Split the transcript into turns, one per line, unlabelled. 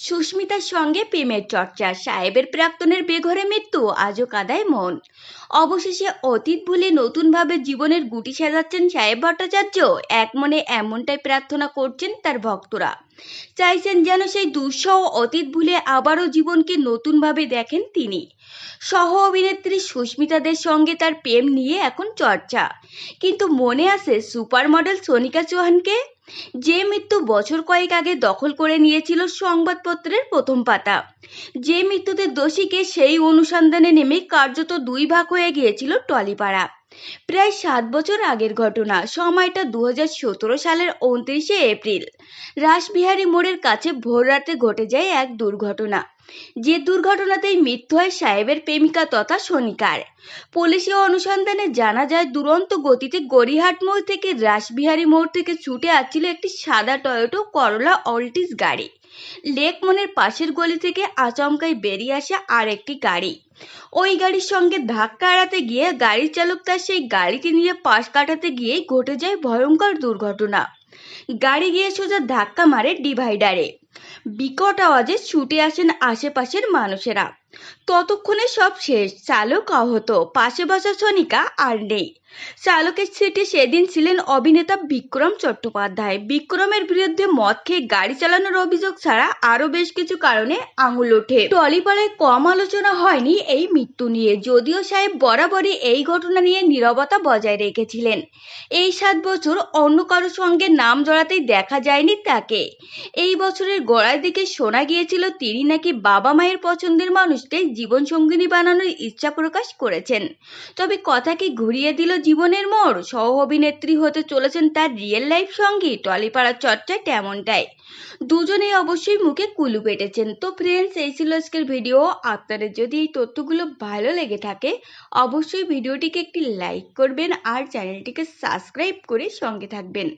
সুস্মিতার সঙ্গে প্রেমের চর্চা, সাহেবের প্রাক্তনের বেঘরে মৃত্যু, আজও কাদায় মন। অবশেষে অতীত ভুলে নতুনভাবে জীবনের গুটি সাজাচ্ছেন সাহেব ভট্টাচার্য। এক মনে এমনটাই প্রার্থনা করছেন তার ভক্তরা। চাইছেন যেন সেই দুঃসহ অতীত ভুলে আবারও জীবনকে নতুনভাবে দেখেন তিনি। সহ অভিনেত্রী সুস্মিতাদের সঙ্গে তার প্রেম নিয়ে এখন চর্চা। কিন্তু মনে আছে সুপার মডেল সোনিকা চৌহানকে? যে মৃত্যু বছর কয়েক আগে দখল করে নিয়েছিল সংবাদপত্রের প্রথম পাতা। যে মৃত্যুতে দোষীকে সেই অনুসন্ধানে নেমে কার্যত দুই ভাগ হয়ে গিয়েছিল টলিপাড়া। প্রায় সাত বছর আগের ঘটনা, সময়টা দু হাজার সতেরো সালের উনত্রিশে এপ্রিল। রাসবিহারী মোড়ের কাছে ভোররাতে ঘটে যায় এক দুর্ঘটনা। যে দুর্ঘটনাতেই মৃত্যু হয় সাহেবের প্রেমিকা তথা সনিকার পুলিশি অনুসন্ধানে জানা যায়, দুরন্ত গতিতে গড়িহাট মোড় থেকে রাসবিহারী মোড় থেকে ছুটে আসছিল একটি সাদা টয়োটো করলা অল্টিস গাড়ি। লেকমনের পাশের গলি থেকে আচমকাই বেরিয়ে আসে আর একটি গাড়ি। ওই গাড়ির সঙ্গে ধাক্কা এড়াতে গিয়ে গাড়ির চালক তার সেই গাড়িটি নিয়ে পাশ কাটাতে গিয়েই ঘটে যায় ভয়ঙ্কর দুর্ঘটনা। গাড়ি গিয়ে সোজা ধাক্কা মারে ডিভাইডারে। বিকট আওয়াজে ছুটে আসেন আশেপাশের মানুষেরা। ততক্ষণে সব শেষ। চালক আহত। পাশে বসা সনিকা আর নেই। চালকের সিটে সেদিন ছিলেন অভিনেতা বিক্রম চট্টোপাধ্যায়। বিক্রমের বিরুদ্ধে মদ খেয়ে গাড়ি চালানোর অভিযোগ ছাড়া আরও বেশ কিছু কারণে আঙুল ওঠে। টলিপাড়ায় কম আলোচনা হয়নি এই মৃত্যু নিয়ে। যদিও সাহেব বরাবরই এই ঘটনা নিয়ে নীরবতা বজায় রেখেছিলেন। এই সাত বছর অন্য কারোর সঙ্গে নাম জড়াতেই দেখা যায়নি তাকে। এই বছরের গোড়ার দিকে শোনা গিয়েছিল, তিনি নাকি বাবা মায়ের পছন্দের মানুষকে জীবনসঙ্গিনী বানানোর ইচ্ছা প্রকাশ করেছেন। তবে কথা কি ঘুরিয়ে দিল জীবনের মোড়? সহ অভিনেত্রী হতে চলেছেন তার রিয়েল লাইফ সঙ্গী টলিপাড়ার চর্চায় তেমনটাই। দুজনেই অবশ্যই মুখে কুলু পেটেছেন। তো ফ্রেন্ডস এই ছিল আজকের ভিডিও আপনাদের যদি এই তথ্যগুলো ভালো লেগে থাকে, অবশ্যই ভিডিওটিকে একটি লাইক করবেন আর চ্যানেলটিকে সাবস্ক্রাইব করে সঙ্গে থাকবেন।